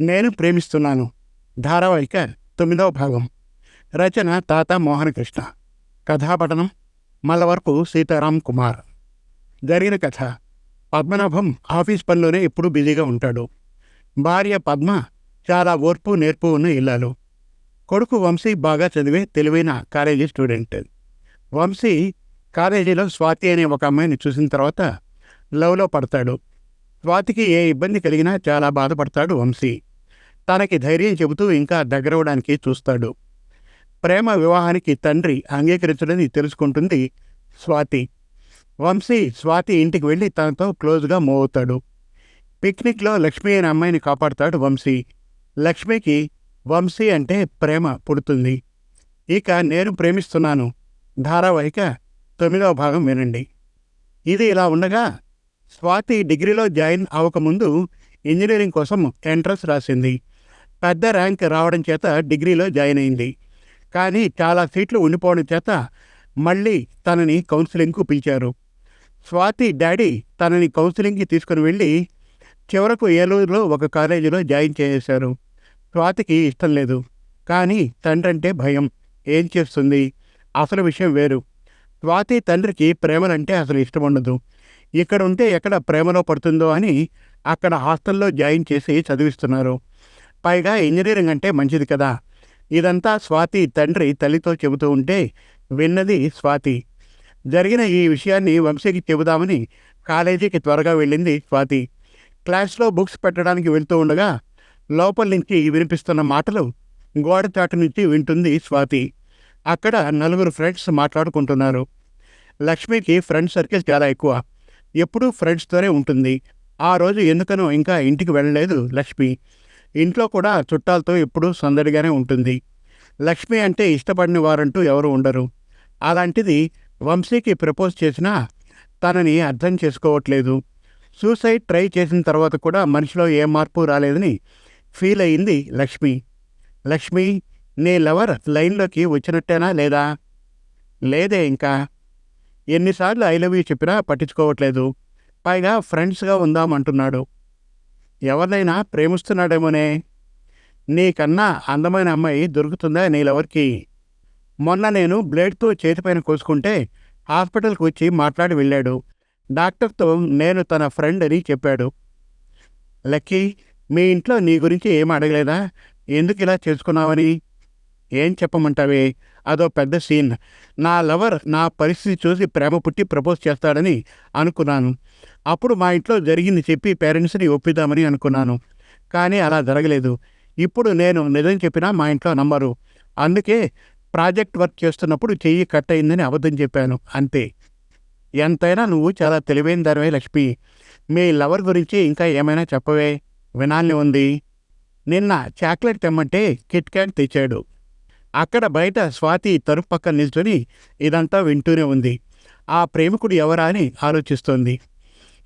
నేను ప్రేమిస్తున్నాను. ధారావాహిక తొమ్మిదవ భాగం. రచన తాత మోహనకృష్ణ కథాపఠనం మల్లవరపు సీతారాం కుమార్. జరిగిన కథ. పద్మనాభం ఆఫీస్ పనిలోనే ఎప్పుడూ బిజీగా ఉంటాడు. భార్య పద్మ చాలా ఓర్పు నేర్పు ఉన్న ఇల్లాలు. కొడుకు వంశీ బాగా చదివే తెలివైన కాలేజీ స్టూడెంట్. వంశీ కాలేజీలో స్వాతి అనే ఒక అమ్మాయిని చూసిన తర్వాత లవ్లో పడతాడు. స్వాతికి ఏ ఇబ్బంది కలిగినా చాలా బాధపడతాడు వంశీ. తనకి ధైర్యం చెబుతూ ఇంకా దగ్గరవడానికి చూస్తాడు. ప్రేమ వివాహానికి తండ్రి అంగీకరించడని తెలుసుకుంటుంది స్వాతి. వంశీ స్వాతి ఇంటికి వెళ్ళి తనతో క్లోజ్గా మూవ్ అవుతాడు. పిక్నిక్లో లక్ష్మి అనే అమ్మాయిని కాపాడుతాడు వంశీ. లక్ష్మికి వంశీ అంటే ప్రేమ పుడుతుంది. ఇక నేను ప్రేమిస్తున్నాను. ధారావాహిక తొమ్మిదవ భాగం వినండి. ఇది ఇలా ఉండగా స్వాతి డిగ్రీలో జాయిన్ అవ్వకముందు ఇంజనీరింగ్ కోసం ఎంట్రన్స్ రాసింది. పెద్ద ర్యాంక్ రావడం చేత డిగ్రీలో జాయిన్ అయింది. కానీ చాలా సీట్లు ఉండిపోవడం చేత మళ్ళీ తనని కౌన్సిలింగ్కు పిలిచారు. స్వాతి డాడీ తనని కౌన్సిలింగ్కి తీసుకుని వెళ్ళి చివరకు ఏలూరులో ఒక కాలేజీలో జాయిన్ చేసేశారు స్వాతికి ఇష్టం లేదు. కానీ తండ్రి అంటే భయం. ఏం చేస్తుంది? అసలు విషయం వేరు. స్వాతి తండ్రికి ప్రేమలంటే అసలు ఇష్టం ఉండదు. ఇక్కడ ఉంటే ఎక్కడ ప్రేమలో పడుతుందో అని అక్కడ హాస్టల్లో జాయిన్ చేసి చదివిస్తున్నారు. పైగా ఇంజనీరింగ్ అంటే మంచిది కదా. ఇదంతా స్వాతి తండ్రి తల్లితో చెబుతూ ఉంటే విన్నది స్వాతి. జరిగిన ఈ విషయాన్ని వంశీకి చెబుదామని కాలేజీకి త్వరగా వెళ్ళింది స్వాతి. క్లాస్లో బుక్స్ పెట్టడానికి వెళ్తూ ఉండగా లోపల నుంచి వినిపిస్తున్న మాటలు గోడ చాటు నుంచి వింటుంది స్వాతి. అక్కడ నలుగురు ఫ్రెండ్స్ మాట్లాడుకుంటున్నారు. లక్ష్మికి ఫ్రెండ్ సర్కిల్ చాలా ఎక్కువ. ఎప్పుడూ ఫ్రెండ్స్తోనే ఉంటుంది. ఆ రోజు ఎందుకనో ఇంకా ఇంటికి వెళ్ళలేదు లక్ష్మి. ఇంట్లో కూడా చుట్టాలతో ఎప్పుడూ సందడిగానే ఉంటుంది. లక్ష్మి అంటే ఇష్టపడిన వారంటూ ఎవరు ఉండరు. అలాంటిది వంశీకి ప్రపోజ్ చేసినా తనని అర్థం చేసుకోవట్లేదు. సూసైడ్ ట్రై చేసిన తర్వాత కూడా మనిషిలో ఏ మార్పు రాలేదని ఫీల్ అయింది లక్ష్మి. లక్ష్మి నీ లవర్ లైన్లోకి వచ్చినట్టేనా లేదా? లేదే ఇంకా. ఎన్నిసార్లు ఐ లవ్ యూ చెప్పినా పట్టించుకోవట్లేదు. పైగా ఫ్రెండ్స్గా ఉందామంటున్నాడు. ఎవరినైనా ప్రేమిస్తున్నాడేమోనే. నీకన్నా అందమైన అమ్మాయి దొరుకుతుందా నీ లవర్కి మొన్న నేను బ్లేడ్తో చేతిపైన కోసుకుంటే హాస్పిటల్కి వచ్చి మాట్లాడి వెళ్ళాడు. డాక్టర్తో నేను తన ఫ్రెండ్ అని చెప్పాడు. లక్కీ మీ ఇంట్లో నీ గురించి ఏం అడగలేదా? ఎందుకు ఇలా చేసుకున్నావని? ఏం చెప్పమంటావే? అదో పెద్ద సీన్. నా లవర్ నా పరిస్థితి చూసి ప్రేమ పుట్టి ప్రపోజ్ చేస్తాడని అనుకున్నాను. అప్పుడు మా ఇంట్లో జరిగింది చెప్పి పేరెంట్స్ని ఒప్పిద్దామని అనుకున్నాను. కానీ అలా జరగలేదు. ఇప్పుడు నేను నిజం చెప్పినా మా ఇంట్లో నమ్మరు. అందుకే ప్రాజెక్ట్ వర్క్ చేస్తున్నప్పుడు చెయ్యి కట్ అయిందని అబద్ధం చెప్పాను. అంతే. ఎంతైనా నువ్వు చాలా తెలివైన దానివే లక్ష్మి. మీ లవర్ గురించి ఇంకా ఏమైనా చెప్పవే? వినాలని ఉంది. నిన్న చాక్లెట్ తెమ్మంటే కిట్ క్యాట్ తెచ్చాడు. అక్కడ బయట స్వాతి తరుపు పక్కన నిల్చొని ఇదంతా వింటూనే ఉంది. ఆ ప్రేమికుడు ఎవరా అని ఆలోచిస్తోంది.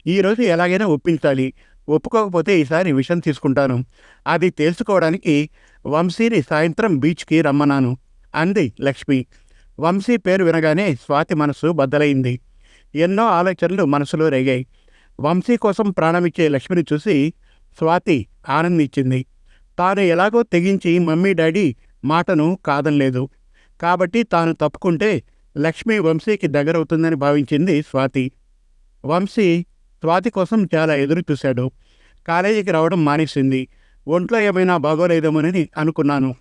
ఈరోజు ఎలాగైనా ఒప్పించాలి. ఒప్పుకోకపోతే ఈసారి విషయం తీసుకుంటాను. అది తెలుసుకోవడానికి వంశీని సాయంత్రం బీచ్కి రమ్మన్నాను. అంది లక్ష్మి. వంశీ పేరు వినగానే స్వాతి మనసు బద్దలైంది. ఎన్నో ఆలోచనలు మనసులో రేగాయి. వంశీ కోసం ప్రాణమిచ్చే లక్ష్మిని చూసి స్వాతి ఆనందించింది. తాను ఎలాగో తెగించి మమ్మీ డాడీ మాటను కాదనలేదు. కాబట్టి తాను తప్పుకుంటే లక్ష్మి వంశీకి దగ్గరవుతుందని భావించింది స్వాతి. వంశీ స్వాతి కోసం చాలా ఎదురు చూశాడు. కాలేజీకి రావడం మానేసింది. ఒంట్లో ఏమైనా బాగోలేదేమోనని అనుకున్నాను.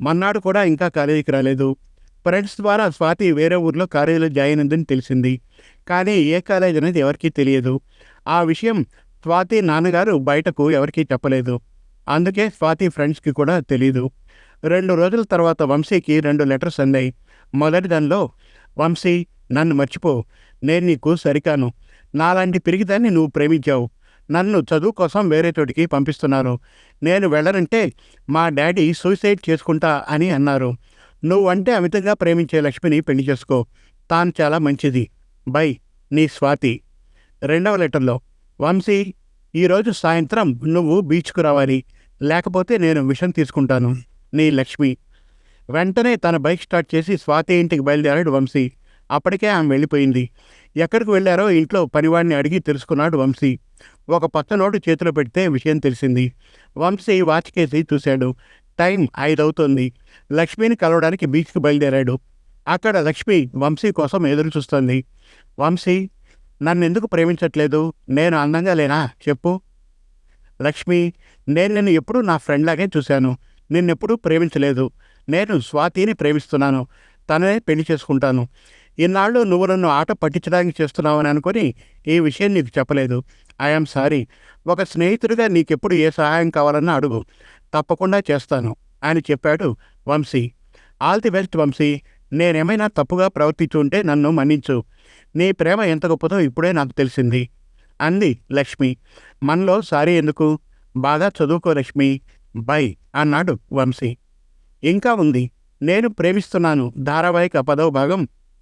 మన్నాడు కూడా ఇంకా కాలేజీకి రాలేదు. ఫ్రెండ్స్ ద్వారా స్వాతి వేరే ఊర్లో కాలేజీలో జాయిన్ అయిందని తెలిసింది. కానీ ఏ కాలేజ్ అనేది ఎవరికీ తెలియదు. ఆ విషయం స్వాతి నాన్నగారు బయటకు ఎవరికీ చెప్పలేదు. అందుకే స్వాతి ఫ్రెండ్స్కి కూడా తెలీదు. రెండు రోజుల తర్వాత వంశీకి రెండు లెటర్స్ అందాయి. మొదటి దానిలో వంశీ నన్ను మర్చిపో. నేను నీకు సరికాను. నాలాంటి పిరిగిదాన్ని నువ్వు ప్రేమించావు. నన్ను చదువు కోసం వేరే చోటికి పంపిస్తున్నారు నేను వెళ్ళనంటే మా డాడీ సూసైడ్ చేసుకుంటా అని అన్నారు. నువ్వంటే అమితంగా ప్రేమించే లక్ష్మిని పెళ్ళి చేసుకో. తాను చాలా మంచిది. బై నీ స్వాతి. రెండవ లెటర్లో వంశీ ఈరోజు సాయంత్రం నువ్వు బీచ్కు రావాలి. లేకపోతే నేను విషం తీసుకుంటాను. నీ లక్ష్మి. వెంటనే తన బైక్ స్టార్ట్ చేసి స్వాతి ఇంటికి బయలుదేరాడు వంశీ. అప్పటికే ఆమె వెళ్ళిపోయింది. ఎక్కడికి వెళ్ళారో ఇంట్లో పనివాడిని అడిగి తెలుసుకున్నాడు వంశీ. ఒక పచ్చ నోటు చేతిలో పెడితే విషయం తెలిసింది. వంశీ వాచ్ కేసి చూశాడు. టైం ఐదు అవుతుంది లక్ష్మిని కలవడానికి బీచ్కి బయలుదేరాడు. అక్కడ లక్ష్మి వంశీ కోసం ఎదురు చూస్తుంది. వంశీ నన్ను ఎందుకు ప్రేమించట్లేదు? నేను అందంగా లేనా? చెప్పు. లక్ష్మి నేను నిన్ను ఎప్పుడూ నా ఫ్రెండ్ లాగే చూశాను. నిన్నెప్పుడూ ప్రేమించలేదు. నేను స్వాతిని ప్రేమిస్తున్నాను. తననే పెళ్ళి చేసుకుంటాను. ఇన్నాళ్ళు నువ్వు నన్ను ఆట పట్టించడానికి చేస్తున్నావని అనుకొని ఈ విషయం నీకు చెప్పలేదు. ఐఎమ్ సారీ ఒక స్నేహితుడిగా నీకెప్పుడు ఏ సహాయం కావాలన్నా అడుగు. తప్పకుండా చేస్తాను అని చెప్పాడు Vamsi. All the best Vamsi. నేనేమైనా తప్పుగా ప్రవర్తించుంటే నన్ను మన్నించు. నీ ప్రేమ ఎంత గొప్పదో ఇప్పుడే నాకు తెలిసింది. అంది లక్ష్మి. మనలో సారీ ఎందుకు? బాగా చదువుకో లక్ష్మి. బై అన్నాడు వంశీ. ఇంకా ఉంది. నేను ప్రేమిస్తున్నాను. ధారావాహిక పదవ భాగం